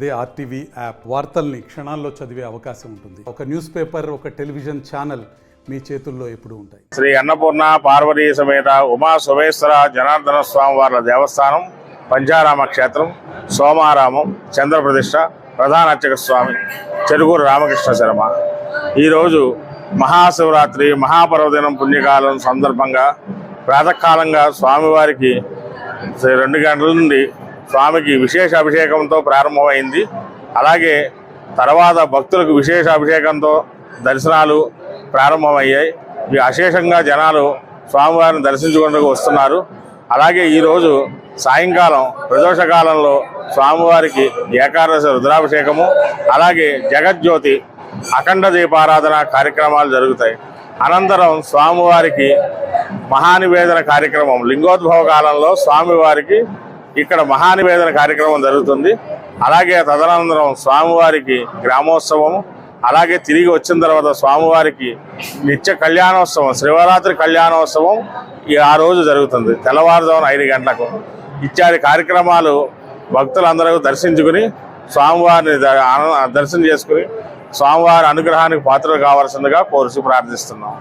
అదే RTV app. వార్తల్ని క్షణాల్లో చదివే అవకాశం ఉంటుంది. ఒక న్యూస్ పేపర్ ఒక టెలివిజన్ ఛానల్ మీ చేతుల్లో ఎప్పుడు ఉంటాయి. శ్రీ అన్నపూర్ణ పార్వతీ సమేత ఉమా సోమేశ్వర జనార్దన స్వామి వార్ల దేవస్థానం పంచారామ క్షేత్రం సోమారామం చంద్రప్రతిష్ఠ ప్రధాన అర్చక స్వామి చెరుకూరు రామకృష్ణ శర్మ. ఈరోజు మహాశివరాత్రి మహాపర్వదినం పుణ్యకాలం సందర్భంగా ప్రాతకాలంగా స్వామివారికి రెండు గంటల నుండి స్వామికి విశేష అభిషేకంతో ప్రారంభమైంది. అలాగే తర్వాత భక్తులకు విశేష అభిషేకంతో దర్శనాలు ప్రారంభమయ్యాయి. అశేషంగా జనాలు స్వామివారిని దర్శించుకుంటూ వస్తున్నారు. అలాగే ఈరోజు సాయంకాలం ప్రదోషకాలంలో స్వామివారికి ఏకాదశ రుద్రాభిషేకము అలాగే జగజ్యోతి అఖండ దీపారాధన కార్యక్రమాలు జరుగుతాయి. అనంతరం స్వామివారికి మహానివేదన కార్యక్రమం లింగోద్భవ కాలంలో స్వామివారికి ఇక్కడ మహానివేదన కార్యక్రమం జరుగుతుంది. అలాగే తదనంతరం స్వామివారికి గ్రామోత్సవం అలాగే తిరిగి వచ్చిన తర్వాత స్వామివారికి నిత్య కళ్యాణోత్సవం శివరాత్రి కళ్యాణోత్సవం ఈ ఆ రోజు జరుగుతుంది. తెల్లవారుజామున ఐదు గంటలకు. ఇత్యాది కార్యక్రమాలు భక్తులందరూ దర్శించుకుని స్వామివారిని దర్శనం చేసుకుని స్వామివారి అనుగ్రహానికి పాత్రలు కావాల్సిందిగా కోరుచు ప్రార్థిస్తున్నాం.